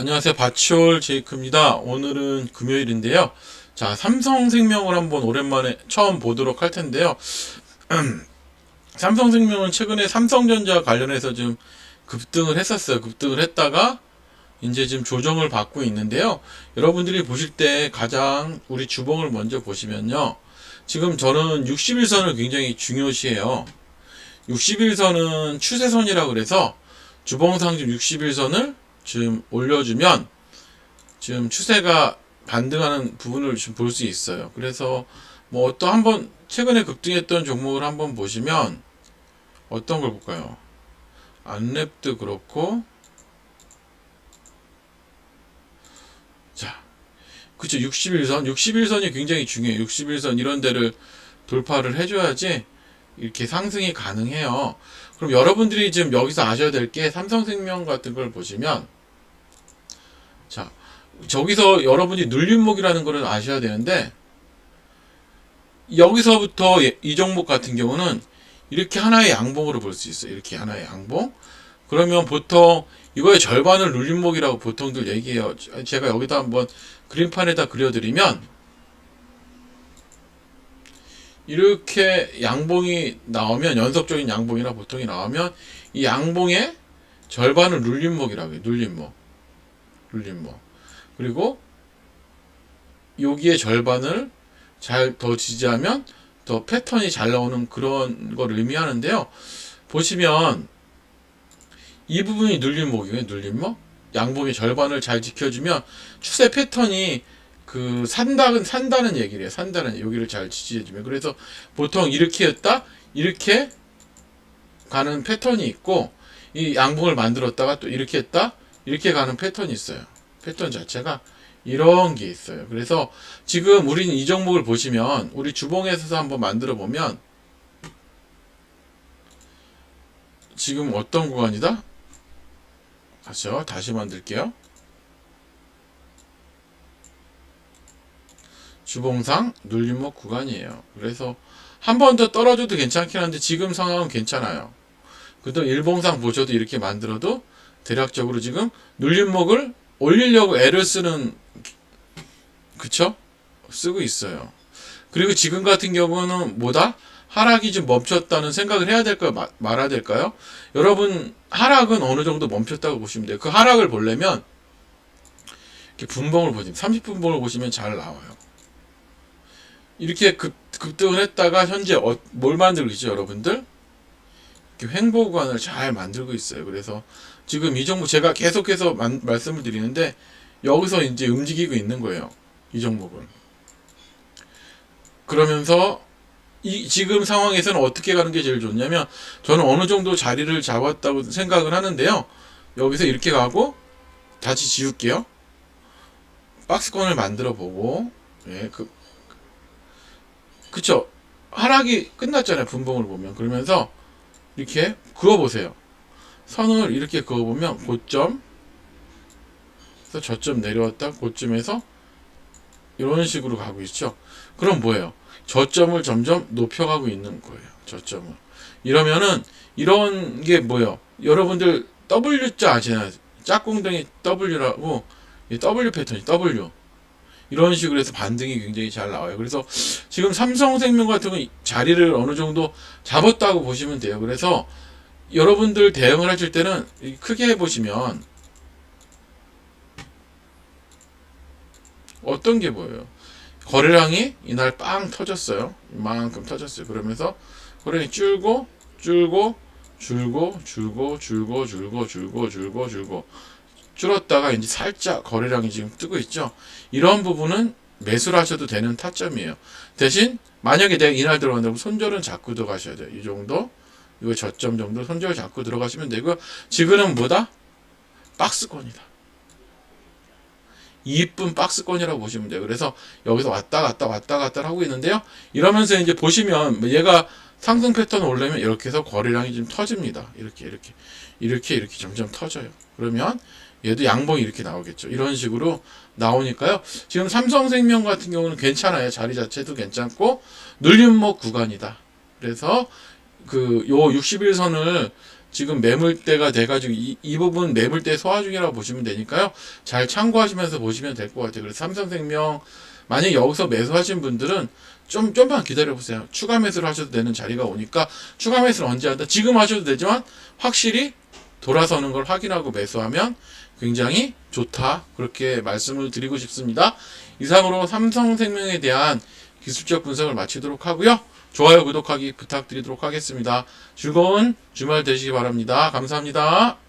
안녕하세요. 바치올 제이크입니다. 오늘은 금요일인데요. 자, 삼성생명을 한번 오랜만에 처음 보도록 할 텐데요. 삼성생명은 최근에 삼성전자 관련해서 좀 급등을 했었어요. 급등을 했다가 이제 지금 조정을 받고 있는데요. 여러분들이 보실 때 가장 우리 주봉을 먼저 보시면요. 지금 저는 60일선을 굉장히 중요시해요. 60일선은 추세선이라 그래서 주봉상 지금 60일선을 지금 올려주면 지금 추세가 반등하는 부분을 좀볼수 있어요. 그래서 뭐 어떤 한번 최근에 급등했던 종목을 한번 보시면 어떤 걸 볼까요? 안랩도 그렇고 자 그쵸 61선 61선이 굉장히 중요해요 61선 이런 데를 돌파를 해줘야지 이렇게 상승이 가능해요 그럼 여러분들이 지금 여기서 아셔야 될 게 삼성생명 같은 걸 보시면 자 저기서 여러분이 눌림목이라는 거를 아셔야 되는데 여기서부터 예- 이 종목 같은 경우는 이렇게 하나의 양봉으로 볼 수 있어요. 이렇게 하나의 양봉. 그러면 보통 이거의 절반을 눌림목이라고 보통들 얘기해요. 제가 여기다 한번 그림판에다 그려드리면 이렇게 양봉이 나오면 연속적인 양봉이나 보통이 나오면 이 양봉의 절반을 눌림목이라고 해요. 눌림목. 눌림목. 그리고 여기에 절반을 잘 더 지지하면 더 패턴이 잘 나오는 그런 걸 의미하는데요. 보시면 이 부분이 눌림목이에요. 눌림목. 양봉의 절반을 잘 지켜주면 추세 패턴이 그 산다는 산다는 얘기래요. 산다는 여기를 잘 지지해주면 그래서 보통 이렇게 했다 이렇게 가는 패턴이 있고 이 양봉을 만들었다가 또 이렇게 했다 이렇게 가는 패턴이 있어요. 패턴 자체가 이런 게 있어요. 그래서 지금 우리는 이 종목을 보시면 우리 주봉에서 한번 만들어 보면 지금 어떤 구간이다? 다시요. 다시 만들게요. 주봉상 눌림목 구간이에요. 그래서 한 번 더 떨어져도 괜찮긴 한데 지금 상황은 괜찮아요. 그래도 일봉상 보셔도 이렇게 만들어도 대략적으로 지금 눌림목을 올리려고 애를 쓰는 그쵸? 쓰고 있어요. 그리고 지금 같은 경우는 뭐다? 하락이 좀 멈췄다는 생각을 해야 될까요? 마- 말아야 될까요? 여러분 하락은 어느 정도 멈췄다고 보시면 돼요. 그 하락을 보려면 이렇게 분봉을 보시면 30분봉을 보시면 잘 나와요. 이렇게 급, 급등을 했다가 현재 어- 뭘 만들고 있죠, 여러분들? 이렇게 횡보 구간을 잘 만들고 있어요. 그래서 지금 이 종목 제가 계속해서 만- 말씀을 드리는데 여기서 이제 움직이고 있는 거예요. 이 종목은. 그러면서 이 지금 상황에서는 어떻게 가는 게 제일 좋냐면 저는 어느 정도 자리를 잡았다고 생각을 하는데요. 여기서 이렇게 가고 다시 지울게요. 박스권을 만들어 보고 예, 그 그쵸 하락이 끝났잖아요. 분봉을 보면 그러면서 이렇게 그어 보세요. 선을 이렇게 그어 보면 고점 그래서 저점 내려왔다 고점에서 이런 식으로 가고 있죠. 그럼 뭐예요? 저점을 점점 높여가고 있는 거예요. 저점을. 이러면은 이런 게 뭐예요? 여러분들 W자 아시나요? 짝꿍둥이 W라고 이 W 패턴이 W. 이런 식으로 해서 반등이 굉장히 잘 나와요. 그래서 지금 삼성생명 같은 건 자리를 어느 정도 잡았다고 보시면 돼요. 그래서 여러분들 대응을 하실 때는 이 크게 해보시면 어떤 게 보여요? 거래량이 이날 빵 터졌어요. 이만큼 터졌어요. 그러면서 거래량이 줄고 줄고 줄고 줄고 줄고 줄고 줄고 줄고 줄고 줄 었다가 이제 살짝 거래량이 지금 뜨고 있죠. 이런 부분은 매수를 하셔도 되는 타점이에요. 대신 만약에 내가 이날 들어간다고 손절은 잡고 들어가셔야 돼요. 이 정도 이거 저점 정도 손절 잡고 들어가시면 되고 지금은 뭐다? 박스권이다. 이쁜 박스권이라고 보시면 돼요. 그래서 여기서 왔다 갔다 왔다 갔다 하고 있는데요. 이러면서 이제 보시면 뭐 얘가 상승 패턴 올려면 이렇게 해서 거래량이 좀 터집니다. 이렇게 이렇게 이렇게 이렇게 점점 터져요. 그러면 얘도 양봉이 이렇게 나오겠죠. 이런 식으로 나오니까요. 지금 삼성생명 같은 경우는 괜찮아요. 자리 자체도 괜찮고 눌림목 구간이다. 그래서 그 요 61선을 지금 매물대가 돼가지고 이, 이 부분 매물대 소화 중이라고 보시면 되니까요. 잘 참고하시면서 보시면 될 것 같아요. 그래서 삼성생명 만약 여기서 매수하신 분들은 좀 좀만 기다려 보세요. 추가 매수를 하셔도 되는 자리가 오니까 추가 매수를 언제 한다? 지금 하셔도 되지만 확실히 돌아서는 걸 확인하고 매수하면 굉장히 좋다. 그렇게 말씀을 드리고 싶습니다. 이상으로 삼성생명에 대한 기술적 분석을 마치도록 하고요. 좋아요, 구독하기 부탁드리도록 하겠습니다. 즐거운 주말 되시기 바랍니다. 감사합니다.